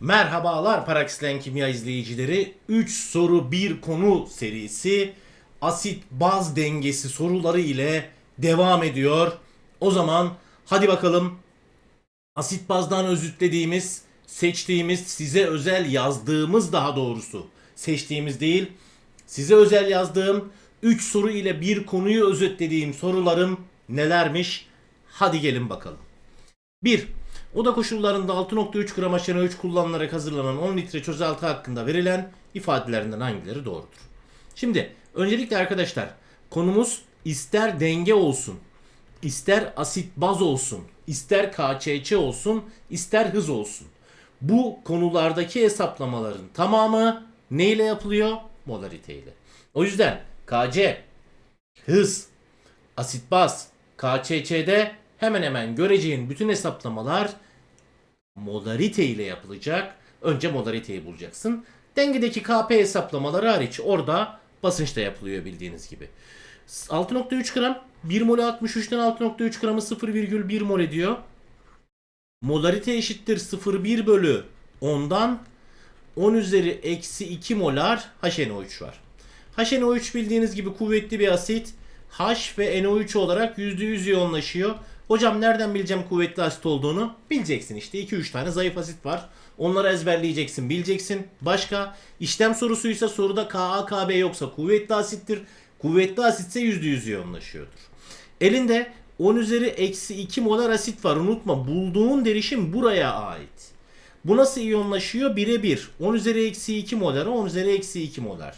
Merhabalar Paraxlen Kimya izleyicileri. 3 soru 1 konu serisi asit baz dengesi soruları ile devam ediyor. O zaman hadi bakalım asit bazdan özütlediğimiz, seçtiğimiz, size özel yazdığımız daha doğrusu seçtiğimiz değil, size özel yazdığım 3 soru ile bir konuyu özetlediğim sorularım nelermiş? Hadi gelin bakalım. 1. Oda koşullarında 6.3 gram HNO3 kullanılarak hazırlanan 10 litre çözelti hakkında verilen ifadelerinden hangileri doğrudur? Şimdi öncelikle arkadaşlar konumuz ister denge olsun, ister asit baz olsun, ister KÇÇ olsun, ister hız olsun. Bu konulardaki hesaplamaların tamamı neyle yapılıyor? Molarite ile. O yüzden KC, hız, asit baz, KÇÇ'de hemen hemen göreceğin bütün hesaplamalar molarite ile yapılacak. Önce molariteyi bulacaksın. Dengedeki KP hesaplamaları hariç orada basınçta yapılıyor bildiğiniz gibi. 6.3 gram 1 mol 63'ten 6.3 gramı 0,1 mol ediyor. Molarite eşittir 0,1 bölü 10'dan 10 üzeri eksi 2 molar HNO3 var. HNO3 bildiğiniz gibi kuvvetli bir asit. H ve NO3 olarak %100 yoğunlaşıyor. Hocam nereden bileceğim kuvvetli asit olduğunu? Bileceksin işte 2-3 tane zayıf asit var. Onları ezberleyeceksin, bileceksin. Başka işlem sorusuysa soruda Ka, Kb yoksa kuvvetli asittir. Kuvvetli asitse %100 yoğunlaşıyordur. Elinde 10 üzeri eksi 2 molar asit var. Unutma bulduğun derişim buraya ait. Bu nasıl iyonlaşıyor? Birebir. 10 üzeri eksi 2 molar, 10 üzeri eksi 2 molar.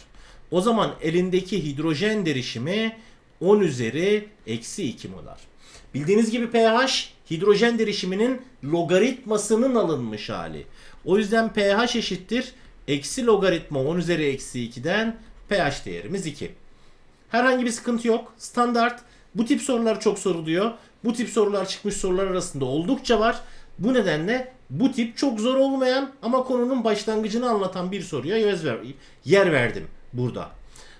O zaman elindeki hidrojen derişimi 10 üzeri eksi 2 molar. Bildiğiniz gibi pH hidrojen derişiminin logaritmasının alınmış hali. O yüzden pH eşittir eksi logaritma 10 üzeri eksi 2'den pH değerimiz 2. Herhangi bir sıkıntı yok. Standart. Bu tip sorular çok soruluyor. Bu tip sorular çıkmış sorular arasında oldukça var. Bu nedenle bu tip çok zor olmayan ama konunun başlangıcını anlatan bir soruya yer, ver, yer verdim burada.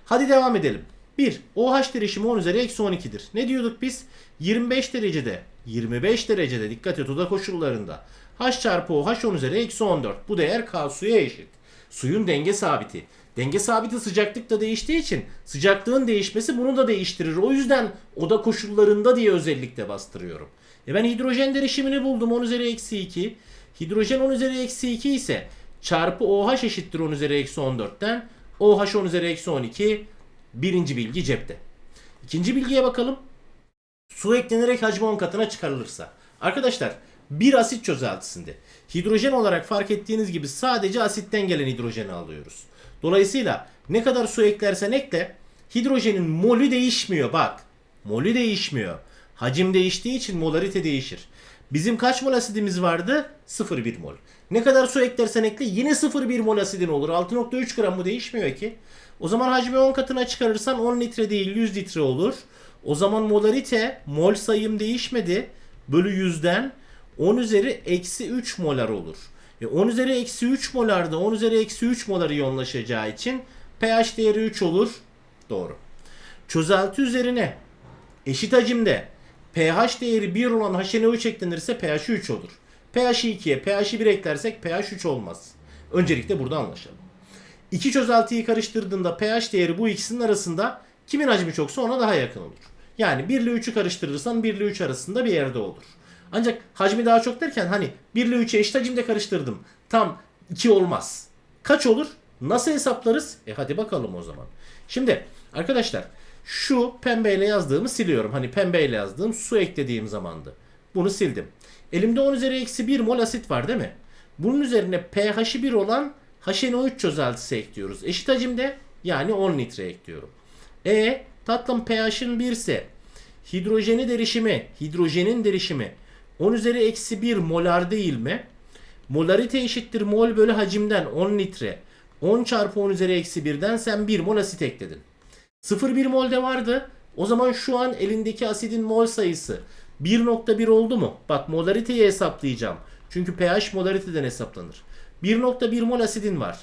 Hadi devam edelim. 1. OH derişimi 10 üzeri eksi 12'dir. Ne diyorduk biz? 25 derecede, 25 derecede dikkat et oda koşullarında. H çarpı OH 10 üzeri eksi 14. Bu değer K suya eşit. Suyun denge sabiti. Denge sabiti sıcaklıkla değiştiği için sıcaklığın değişmesi bunu da değiştirir. O yüzden oda koşullarında diye özellikle bastırıyorum. E ben hidrojen derişimini buldum 10 üzeri eksi 2. Hidrojen 10 üzeri eksi 2 ise çarpı OH eşittir 10 üzeri eksi 14'ten. OH 10 üzeri eksi 12. Birinci bilgi cepte. İkinci bilgiye bakalım. Su eklenerek hacmi 10 katına çıkarılırsa. Arkadaşlar bir asit çözeltisinde hidrojen olarak fark ettiğiniz gibi sadece asitten gelen hidrojeni alıyoruz. Dolayısıyla ne kadar su eklersen ekle hidrojenin molü değişmiyor bak. Molü değişmiyor. Hacim değiştiği için molarite değişir. Bizim kaç mol asidimiz vardı? 0,1 mol. Ne kadar su eklersen ekle yine 0,1 mol asidin olur. 6,3 gram bu değişmiyor ki. O zaman hacmi 10 katına çıkarırsan 10 litre değil 100 litre olur. O zaman molarite mol sayım değişmedi. Bölü 100'den 10 üzeri eksi 3 molar olur. E 10 üzeri eksi 3 molarda 10 üzeri eksi 3 molar iyonlaşacağı için pH değeri 3 olur. Doğru. Çözelti üzerine eşit hacimde pH değeri 1 olan HNO3 eklenirse pH 3 olur. pH'i 2'ye pH'i 1 eklersek pH 3 olmaz. Öncelikle burada anlaşalım. İki çözeltiyi karıştırdığında pH değeri bu ikisinin arasında kimin hacmi çoksa ona daha yakın olur. Yani 1 ile 3'ü karıştırırsan 1 ile 3 arasında bir yerde olur. Ancak hacmi daha çok derken hani 1 ile 3'ü eşit hacimde karıştırdım. Tam 2 olmaz. Kaç olur? Nasıl hesaplarız? E hadi bakalım o zaman. Şimdi arkadaşlar şu pembeyle yazdığımı siliyorum. Hani pembeyle yazdığım su eklediğim zamandı. Bunu sildim. Elimde 10 üzeri eksi 1 mol asit var değil mi? Bunun üzerine pH'i 1 olan HNO3 çözeltisi ekliyoruz. Eşit hacimde yani 10 litre ekliyorum. E tatlım pH'in 1 ise hidrojeni derişimi, hidrojenin derişimi 10 üzeri eksi 1 molar değil mi? Molarite eşittir mol bölü hacimden 10 litre. 10 çarpı 10 üzeri eksi 1'den sen 1 mol asit ekledin. 0,1 molde vardı. O zaman şu an elindeki asidin mol sayısı 1.1 oldu mu? Bak molariteyi hesaplayacağım. Çünkü pH molariteden hesaplanır. 1.1 mol asidin var.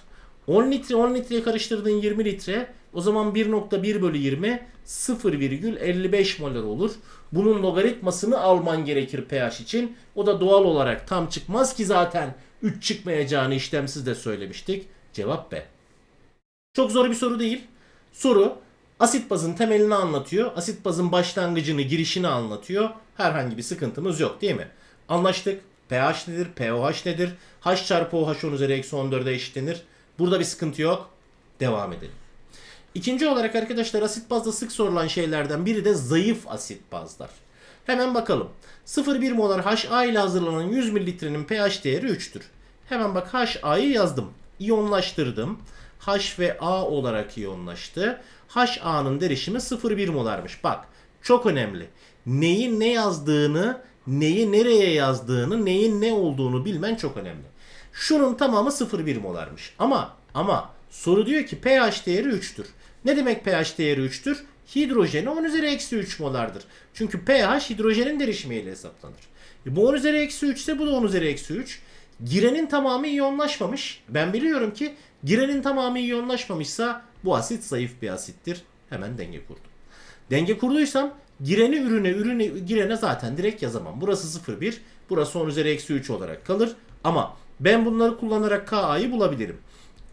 10 litre 10 litreye karıştırdığın 20 litre o zaman 1.1 bölü 20 0,55 molar olur. Bunun logaritmasını alman gerekir pH için. O da doğal olarak tam çıkmaz ki zaten 3 çıkmayacağını işlemsiz de söylemiştik. Cevap B. Çok zor bir soru değil. Soru asit bazın temelini anlatıyor. Asit bazın başlangıcını, girişini anlatıyor. Herhangi bir sıkıntımız yok değil mi? Anlaştık. pH nedir? pOH nedir? H çarpı OH 10 üzeri eksi 14'e eşitlenir. Burada bir sıkıntı yok. Devam edelim. İkinci olarak arkadaşlar asit bazda sık sorulan şeylerden biri de zayıf asit bazlar. Hemen bakalım. 0,1 molar HA ile hazırlanan 100 mililitrenin pH değeri 3'tür. Hemen bak HA'yı yazdım. İyonlaştırdım. H ve A olarak iyonlaştı. HA'nın derişimi 0,1 molarmış. Bak çok önemli. Neyin ne yazdığını, neyi nereye yazdığını, neyin ne olduğunu bilmen çok önemli. Şunun tamamı 0,1 molarmış. Ama ama soru diyor ki pH değeri 3'tür. Ne demek pH değeri 3'tür? Hidrojeni 10 üzeri eksi 3 molardır. Çünkü pH hidrojenin derişimiyle hesaplanır. E bu 10 üzeri eksi 3 ise bu da 10 üzeri eksi 3. Girenin tamamı iyonlaşmamış. Ben biliyorum ki girenin tamamı iyonlaşmamışsa bu asit zayıf bir asittir. Hemen denge kurdum. Denge kurduysam gireni ürüne ürüne girene zaten direkt yazamam. Burası 0,1 burası 10 üzeri eksi 3 olarak kalır. Ama ben bunları kullanarak Ka'yı bulabilirim.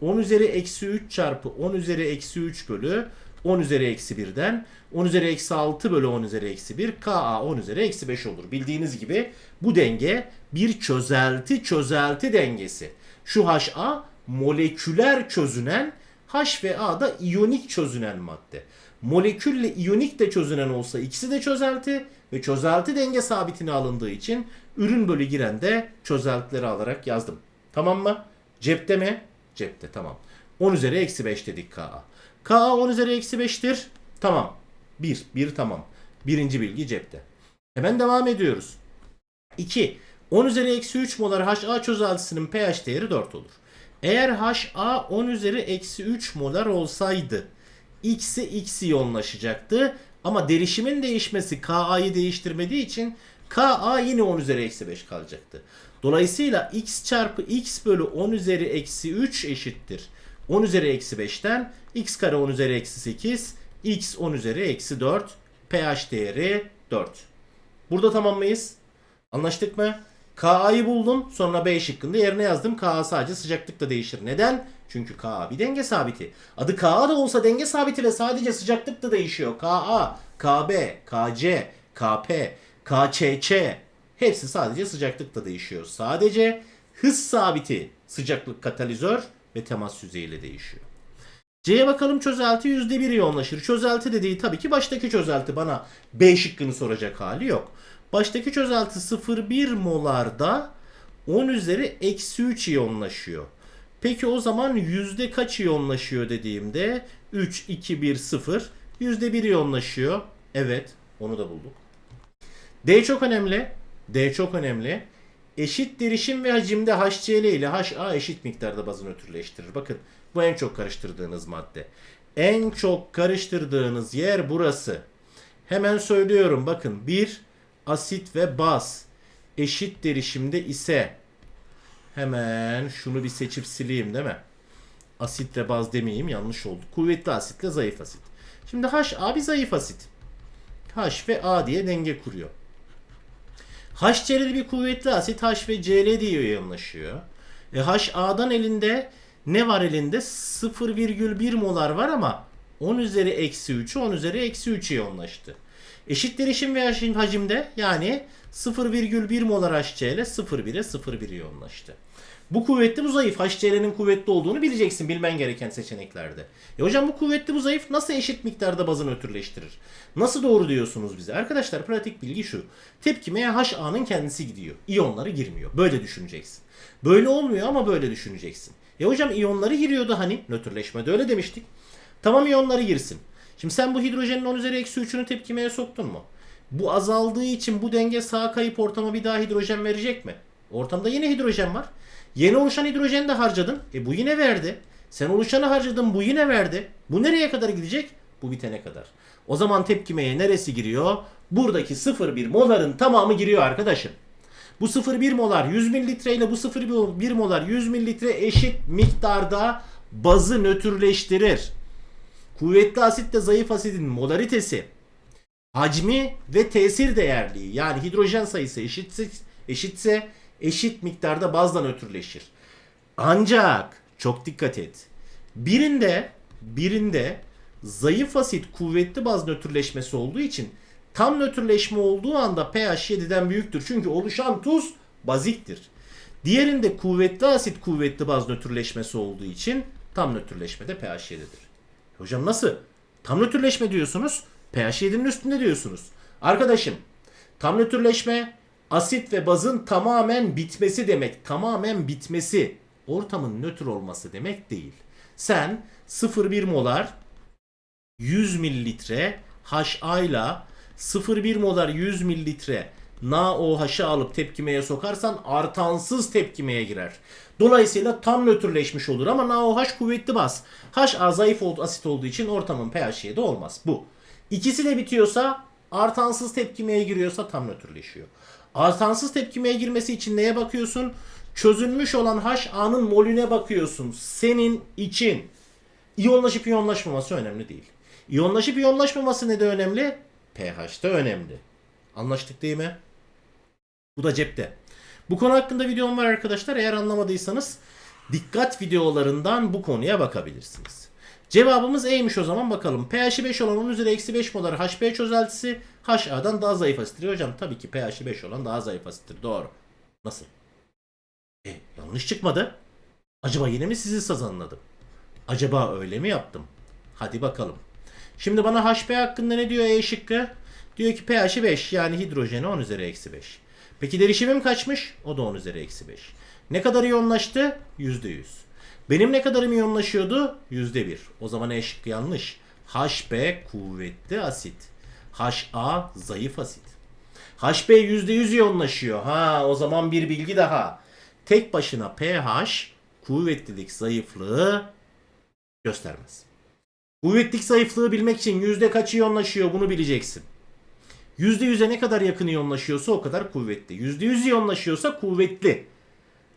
10 üzeri eksi 3 çarpı 10 üzeri eksi 3 bölü 10 üzeri eksi 1'den 10 üzeri eksi 6 bölü 10 üzeri eksi 1 Ka 10 üzeri eksi 5 olur. Bildiğiniz gibi bu denge bir çözelti çözelti dengesi. Şu HA moleküler çözünen H ve A da iyonik çözünen madde. Molekülle iyonik de çözünen olsa ikisi de çözelti ve çözelti denge sabitine alındığı için ürün bölü giren de çözeltileri alarak yazdım. Tamam mı? Cepte mi? Cepte tamam. 10 üzeri eksi 5 dedik Ka. Ka 10 üzeri eksi 5'tir. Tamam. 1. 1 tamam. Birinci bilgi cepte. Hemen devam ediyoruz. 2. 10 üzeri eksi 3 molar HA çözeltisinin pH değeri 4 olur. Eğer HA 10 üzeri eksi 3 molar olsaydı X'i X iyonlaşacaktı. Ama derişimin değişmesi Ka'yı değiştirmediği için Ka yine 10 üzeri eksi 5 kalacaktı. Dolayısıyla X çarpı X bölü 10 üzeri eksi 3 eşittir. 10 üzeri eksi 5'ten X kare 10 üzeri eksi 8 X 10 üzeri eksi 4 pH değeri 4. Burada tamam mıyız? Anlaştık mı? Ka'yı buldum. Sonra B şıkkında yerine yazdım. Ka sadece sıcaklıkla değişir. Neden? Çünkü Ka bir denge sabiti. Adı Ka da olsa denge sabiti ve sadece sıcaklıkla değişiyor. Ka, Kb, Kc, Kp, Kçç hepsi sadece sıcaklıkla değişiyor. Sadece hız sabiti sıcaklık katalizör ve temas yüzeyiyle değişiyor. C'ye bakalım çözelti %1 yoğunlaşır. Çözelti dediği tabii ki baştaki çözelti bana B şıkkını soracak hali yok. Baştaki çözelti 0,1 molarda 10 üzeri eksi 3 iyonlaşıyor. Peki o zaman yüzde kaç iyonlaşıyor dediğimde 3, 2, 1, 0. Yüzde 1 iyonlaşıyor. Evet onu da bulduk. D çok önemli. D çok önemli. Eşit derişim ve hacimde HCl ile HA eşit miktarda bazı nötrleştirir. Bakın bu en çok karıştırdığınız madde. En çok karıştırdığınız yer burası. Hemen söylüyorum bakın bir asit ve baz eşit derişimde ise hemen şunu bir seçip sileyim değil mi? Asit ve baz demeyeyim yanlış oldu. Kuvvetli asitle zayıf asit. Şimdi HA bir zayıf asit. H ve A diye denge kuruyor. HCl bir kuvvetli asit H ve Cl diye yoğunlaşıyor. E, HA'dan elinde ne var elinde? 0,1 molar var ama 10 üzeri eksi 3'ü 10 üzeri eksi 3 yoğunlaştı. Eşit derişim ve hacim- hacimde yani 0,1 molar HCl 0,1'e 0,1 yoğunlaştı. Bu kuvvetli bu zayıf. HCl'nin kuvvetli olduğunu bileceksin bilmen gereken seçeneklerde. E hocam bu kuvvetli bu zayıf nasıl eşit miktarda bazı nötrleştirir? Nasıl doğru diyorsunuz bize? Arkadaşlar pratik bilgi şu. Tepkimeye HA'nın kendisi gidiyor. İyonları girmiyor. Böyle düşüneceksin. Böyle olmuyor ama böyle düşüneceksin. Ya hocam iyonları giriyordu hani nötrleşmede öyle demiştik. Tamam iyonları girsin. Şimdi sen bu hidrojenin 10 üzeri eksi 3'ünü tepkimeye soktun mu? Bu azaldığı için bu denge sağa kayıp ortama bir daha hidrojen verecek mi? Ortamda yine hidrojen var. Yeni oluşan hidrojeni de harcadın. E bu yine verdi. Sen oluşanı harcadın bu yine verdi. Bu nereye kadar gidecek? Bu bitene kadar. O zaman tepkimeye neresi giriyor? Buradaki 0,1 moların tamamı giriyor arkadaşım. Bu 0,1 molar 100 mililitre ile bu 0,1 molar 100 mililitre eşit miktarda bazı nötrleştirir. Kuvvetli asitle zayıf asidin molaritesi, hacmi ve tesir değerliği yani hidrojen sayısı eşitse, eşitse eşit miktarda bazla nötrleşir. Ancak çok dikkat et. Birinde birinde zayıf asit kuvvetli baz nötrleşmesi olduğu için tam nötrleşme olduğu anda pH 7'den büyüktür. Çünkü oluşan tuz baziktir. Diğerinde kuvvetli asit kuvvetli baz nötrleşmesi olduğu için tam nötrleşmede pH 7'dir. Hocam nasıl? Tam nötrleşme diyorsunuz. pH 7'nin üstünde diyorsunuz. Arkadaşım tam nötrleşme asit ve bazın tamamen bitmesi demek. Tamamen bitmesi. Ortamın nötr olması demek değil. Sen 0,1 molar 100 mililitre HA ile 0,1 molar 100 mililitre NaOH'ı alıp tepkimeye sokarsan artansız tepkimeye girer. Dolayısıyla tam nötrleşmiş olur ama NaOH kuvvetli baz. HA zayıf oldu, asit olduğu için ortamın pH 7 olmaz. Bu. İkisi de bitiyorsa artansız tepkimeye giriyorsa tam nötrleşiyor. Artansız tepkimeye girmesi için neye bakıyorsun? Çözülmüş olan HA'nın molüne bakıyorsun. Senin için. İyonlaşıp iyonlaşmaması önemli değil. İyonlaşıp iyonlaşmaması ne de önemli? pH'te önemli. Anlaştık değil mi? Bu da cepte. Bu konu hakkında videom var arkadaşlar. Eğer anlamadıysanız dikkat videolarından bu konuya bakabilirsiniz. Cevabımız E'ymiş o zaman bakalım. pH'i 5 olan 10 üzeri eksi 5 molar HB çözeltisi HA'dan daha zayıf asittir. Hocam tabii ki pH'i 5 olan daha zayıf asittir. Doğru. Nasıl? E yanlış çıkmadı. Acaba yine mi sizi sazanladım? Acaba öyle mi yaptım? Hadi bakalım. Şimdi bana HB hakkında ne diyor E şıkkı? Diyor ki pH'i 5 yani hidrojeni 10 üzeri eksi 5. Peki derişimim kaçmış? O da 10 üzeri eksi 5. Ne kadar iyonlaştı? %100. Benim ne kadarım iyonlaşıyordu? %1. O zaman E yanlış. HB kuvvetli asit. HA zayıf asit. HB %100 iyonlaşıyor. Ha o zaman bir bilgi daha. Tek başına pH kuvvetlilik zayıflığı göstermez. Kuvvetlik zayıflığı bilmek için yüzde kaç iyonlaşıyor bunu bileceksin. %100'e ne kadar yakın iyonlaşıyorsa o kadar kuvvetli. %100 iyonlaşıyorsa kuvvetli.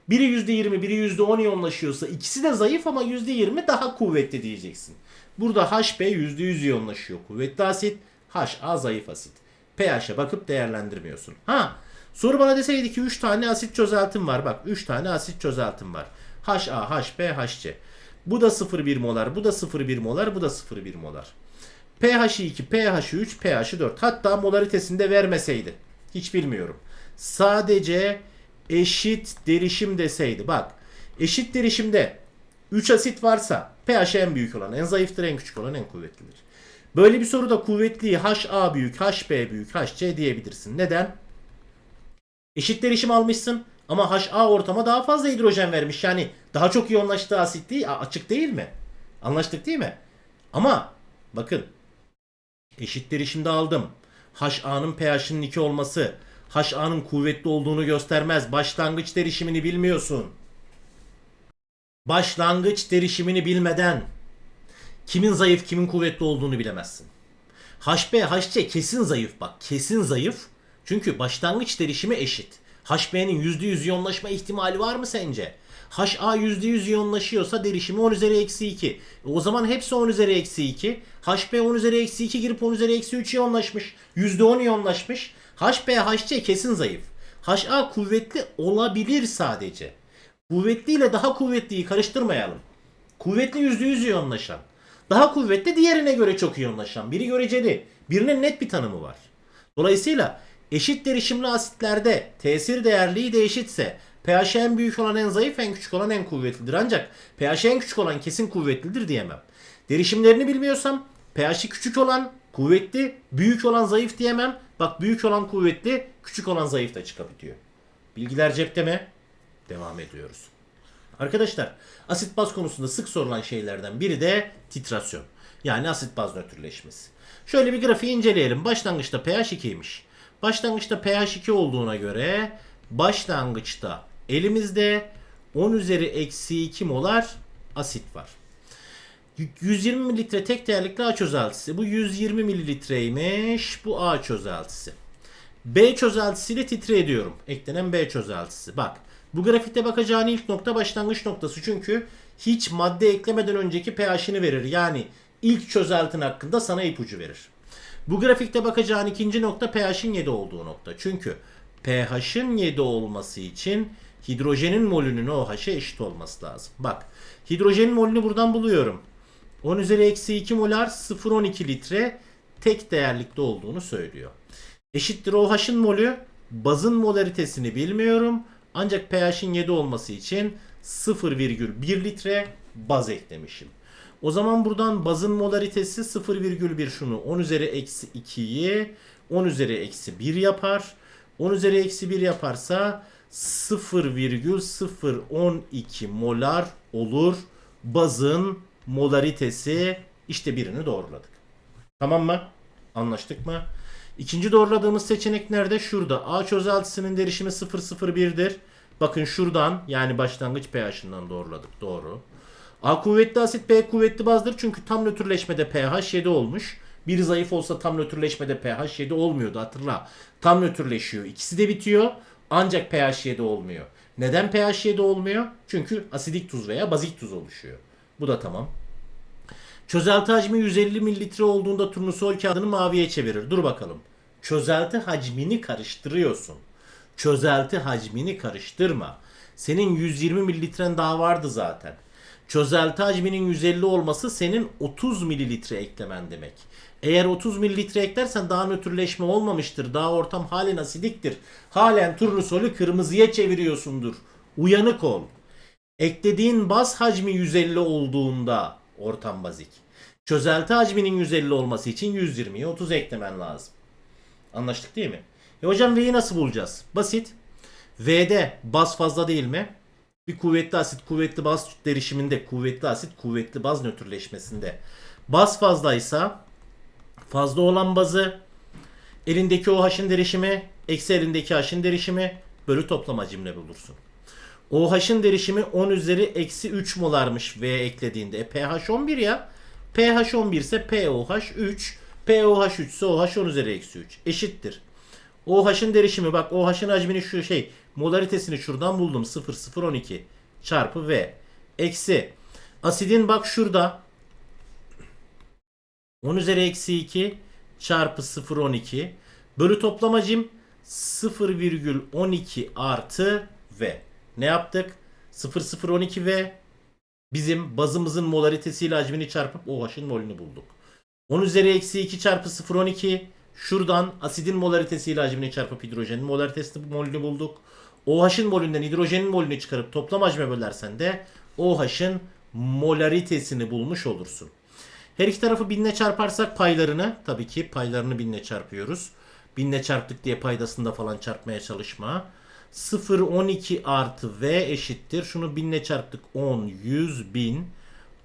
Biri %20, biri %10 iyonlaşıyorsa ikisi de zayıf ama %20 daha kuvvetli diyeceksin. Burada HB %100 iyonlaşıyor. Kuvvetli asit, HA zayıf asit. pH'e bakıp değerlendirmiyorsun. Ha, soru bana deseydi ki 3 tane asit çözeltim var. Bak 3 tane asit çözeltim var. HA, HB, HC. Bu da 0,1 molar, bu da 0,1 molar, bu da 0,1 molar. pH'i 2, pH'i 3, pH'i 4. Hatta molaritesini de vermeseydi. Hiç bilmiyorum. Sadece eşit derişim deseydi. Bak eşit derişimde 3 asit varsa pH en büyük olan, en zayıftır, en küçük olan en kuvvetlidir. Böyle bir soruda kuvvetliyi HA büyük, HB büyük, HC diyebilirsin. Neden? Eşit derişim almışsın ama HA ortama daha fazla hidrojen vermiş. Yani daha çok iyonlaştığı asit değil, açık değil mi? Anlaştık değil mi? Ama bakın eşit derişimde aldım. HA'nın pH'inin 2 olması HA'nın kuvvetli olduğunu göstermez. Başlangıç derişimini bilmiyorsun. Başlangıç derişimini bilmeden kimin zayıf kimin kuvvetli olduğunu bilemezsin. HB, HC kesin zayıf bak. Kesin zayıf. Çünkü başlangıç derişimi eşit. HB'nin %100 iyonlaşma ihtimali var mı sence? HA %100 iyonlaşıyorsa derişimi 10 üzeri eksi 2. E o zaman hepsi 10 üzeri eksi 2. HB 10 üzeri eksi 2 girip 10 üzeri eksi 3 iyonlaşmış. %10 iyonlaşmış. HB, HC kesin zayıf. HA kuvvetli olabilir sadece. Kuvvetli ile daha kuvvetliyi karıştırmayalım. Kuvvetli %100 iyonlaşan. Daha kuvvetli diğerine göre çok iyonlaşan. Biri göreceli. Birinin net bir tanımı var. Dolayısıyla eşit derişimli asitlerde tesir değerliği de eşitse pH en büyük olan en zayıf en küçük olan en kuvvetlidir. Ancak pH en küçük olan kesin kuvvetlidir diyemem. Derişimlerini bilmiyorsam pH'i küçük olan kuvvetli, büyük olan zayıf diyemem. Bak büyük olan kuvvetli, küçük olan zayıf da çıkabiliyor. Bilgiler cepte mi? Devam ediyoruz. Arkadaşlar asit baz konusunda sık sorulan şeylerden biri de titrasyon. Yani asit baz nötrleşmesi. Şöyle bir grafiği inceleyelim. Başlangıçta pH 2'ymiş. Başlangıçta pH 2 olduğuna göre başlangıçta elimizde 10 üzeri eksi 2 molar asit var. 120 mililitre tek değerlikli A çözeltisi. Bu 120 mililitreymiş. Bu A çözeltisi. B çözeltisiyle titre ediyorum. Eklenen B çözeltisi. Bak bu grafikte bakacağın ilk nokta başlangıç noktası. Çünkü hiç madde eklemeden önceki pH'ini verir. Yani ilk çözeltin hakkında sana ipucu verir. Bu grafikte bakacağın ikinci nokta pH'in 7 olduğu nokta. Çünkü pH'ın 7 olması için hidrojenin molünün OH'a eşit olması lazım. Bak hidrojenin molünü buradan buluyorum. 10 üzeri eksi 2 molar 0,12 litre tek değerlikte olduğunu söylüyor. Eşittir OH'ın molü bazın molaritesini bilmiyorum. Ancak pH'in 7 olması için 0,1 litre baz eklemişim. O zaman buradan bazın molaritesi 0,1 şunu 10 üzeri eksi 2'yi 10 üzeri eksi 1 yapar. 10 üzeri eksi 1 yaparsa 0,012 molar olur. Bazın molaritesi işte birini doğruladık. Tamam mı? Anlaştık mı? İkinci doğruladığımız seçenek nerede? Şurada. A çözeltisinin derişimi 0,01'dir. Bakın şuradan yani başlangıç pH'ından doğruladık. Doğru. A kuvvetli asit B kuvvetli bazdır. Çünkü tam nötrleşmede pH 7 olmuş. Biri zayıf olsa tam nötrleşmede pH 7 olmuyordu hatırla. Tam nötrleşiyor. İkisi de bitiyor. Ancak pH 7 olmuyor. Neden pH 7 olmuyor? Çünkü asidik tuz veya bazik tuz oluşuyor. Bu da tamam. Çözelti hacmi 150 mililitre olduğunda turnusol kağıdını maviye çevirir. Dur bakalım. Çözelti hacmini karıştırıyorsun. Çözelti hacmini karıştırma. Senin 120 mililitren daha vardı zaten. Çözelti hacminin 150 olması senin 30 mililitre eklemen demek. Eğer 30 mililitre eklersen daha nötrleşme olmamıştır. Daha ortam halen asidiktir. Halen turnusolü kırmızıya çeviriyorsundur. Uyanık ol. Eklediğin baz hacmi 150 olduğunda ortam bazik. Çözelti hacminin 150 olması için 120'ye 30 eklemen lazım. Anlaştık değil mi? E hocam V'yi nasıl bulacağız? Basit. V'de baz fazla değil mi? Bir kuvvetli asit kuvvetli baz derişiminde kuvvetli asit kuvvetli baz nötrleşmesinde baz fazlaysa fazla olan bazı elindeki OH'ın derişimi eksi elindeki H'ın derişimi bölü toplam hacimle bulursun. OH'ın derişimi 10 üzeri eksi 3 molarmış V eklediğinde. E, pH 11 ya. pH 11 ise POH 3. POH 3 ise OH 10 üzeri eksi 3. Eşittir. OH'ın derişimi bak OH'ın hacmini şu şey molaritesini şuradan buldum. 0,012 çarpı V. Eksi. Asidin bak şurada 10 üzeri eksi 2 çarpı 0,12 bölü toplam hacim 0,12 artı V. Ne yaptık? 0,012 V bizim bazımızın molaritesiyle hacmini çarpıp OH'ın molünü bulduk. 10 üzeri eksi 2 çarpı 0,12 şuradan asidin molaritesiyle hacmini çarpıp hidrojenin molaritesini molünü bulduk. OH'ın molünden hidrojenin molünü çıkarıp toplam hacme bölersen de OH'ın molaritesini bulmuş olursun. Her iki tarafı binle çarparsak paylarını tabii ki paylarını binle çarpıyoruz. Binle çarptık diye paydasında falan çarpmaya çalışma. 0 12 artı v eşittir. Şunu binle çarptık 10 100 bin.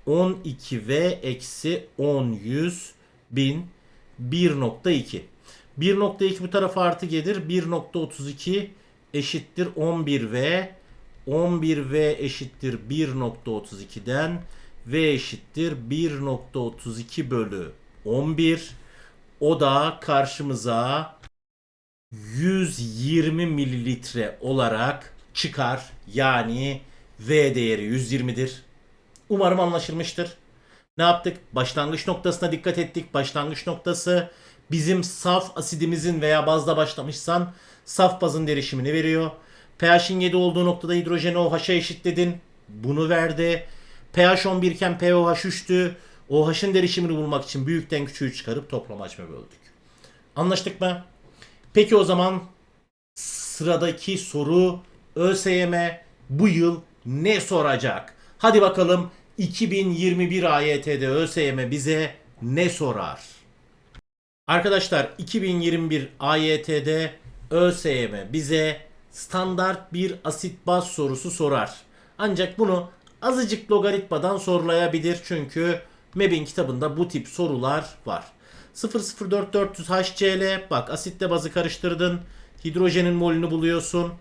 12 v eksi 10 100 bin 1.2. 1.2 bu tarafa artı gelir. 1.32 eşittir 11v. 11v eşittir 1.32'den v eşittir 1.32 bölü 11. O da karşımıza 120 mililitre olarak çıkar. Yani V değeri 120'dir. Umarım anlaşılmıştır. Ne yaptık? Başlangıç noktasına dikkat ettik. Başlangıç noktası bizim saf asidimizin veya bazda başlamışsan saf bazın derişimini veriyor. pH'in 7 olduğu noktada hidrojeni OH'a eşitledin. Bunu verdi. pH 11 iken pOH 3'tü. OH'ın derişimini bulmak için büyükten küçüğü çıkarıp toplam hacme böldük. Anlaştık mı? Peki o zaman sıradaki soru ÖSYM bu yıl ne soracak? Hadi bakalım 2021 AYT'de ÖSYM bize ne sorar? Arkadaşlar 2021 AYT'de ÖSYM bize standart bir asit baz sorusu sorar. Ancak bunu azıcık logaritmadan sorulayabilir çünkü MEB'in kitabında bu tip sorular var. 004400 HCl bak asitle bazı karıştırdın. Hidrojenin molünü buluyorsun.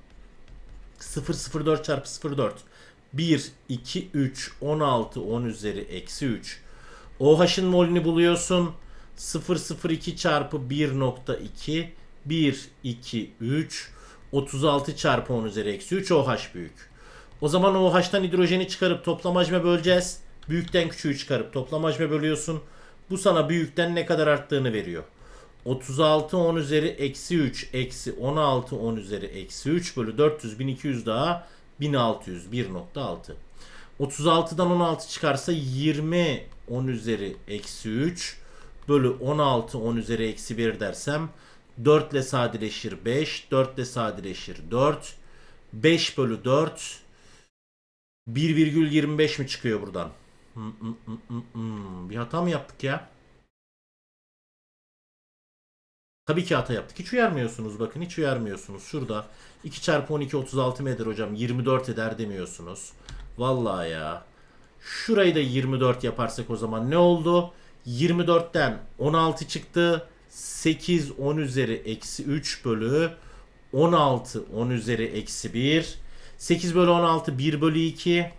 004 çarpı 04 1, 2, 3, 16, 10 üzeri eksi 3. OH'ın molünü buluyorsun. 002 çarpı 1.2 1, 2, 3 36 çarpı 10 üzeri eksi 3 OH büyük. O zaman OH'tan hidrojeni çıkarıp toplam hacme böleceğiz. Büyükten küçüğü çıkarıp toplam hacme bölüyorsun. Bu sana büyükten ne kadar arttığını veriyor. 36 10 üzeri eksi 3 eksi 16 10 üzeri eksi 3 bölü 400 1200 daha 1600 1.6. 36'dan 16 çıkarsa 20 10 üzeri eksi 3 bölü 16 10 üzeri eksi 1 dersem 4 ile sadeleşir 5 4 ile sadeleşir 4 5 bölü 4 1,25 mi çıkıyor buradan? Hmm, hmm, hmm. Bir hata mı yaptık ya? Tabii ki hata yaptık. Hiç uyarmıyorsunuz bakın hiç uyarmıyorsunuz. Şurada 2 çarpı 12 36 mı eder hocam? 24 eder demiyorsunuz. Vallahi ya. Şurayı da 24 yaparsak o zaman ne oldu? 24'ten 16 çıktı. 8 10 üzeri eksi 3 bölü 16 10 üzeri eksi 1. 8 bölü 16 1 bölü 2.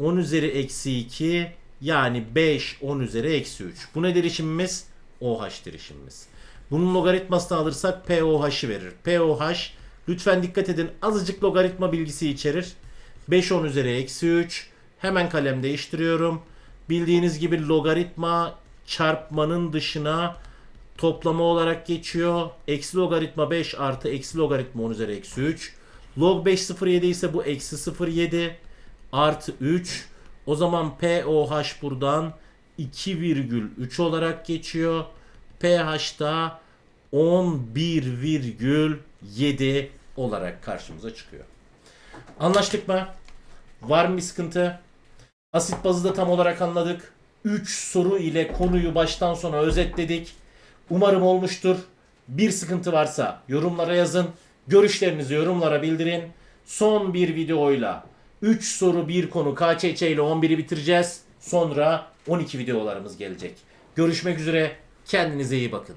10 üzeri eksi 2 yani 5 10 üzeri eksi 3. Bu nedir işimimiz? OH'tir işimimiz. Bunun logaritmasını alırsak POH'ı verir. POH lütfen dikkat edin azıcık logaritma bilgisi içerir. 5 10 üzeri eksi 3. Hemen kalem değiştiriyorum. Bildiğiniz gibi logaritma çarpmanın dışına toplama olarak geçiyor. Eksi logaritma 5 artı eksi logaritma 10 üzeri eksi 3. Log 5 0,7 ise bu eksi 0,7 artı 3. O zaman POH buradan 2,3 olarak geçiyor. pH da 11,7 olarak karşımıza çıkıyor. Anlaştık mı? Var mı bir sıkıntı? Asit bazı da tam olarak anladık. 3 soru ile konuyu baştan sona özetledik. Umarım olmuştur. Bir sıkıntı varsa yorumlara yazın. Görüşlerinizi yorumlara bildirin. Son bir videoyla 3 soru 1 konu KÇÇ ile 11'i bitireceğiz. Sonra 12 videolarımız gelecek. Görüşmek üzere. Kendinize iyi bakın.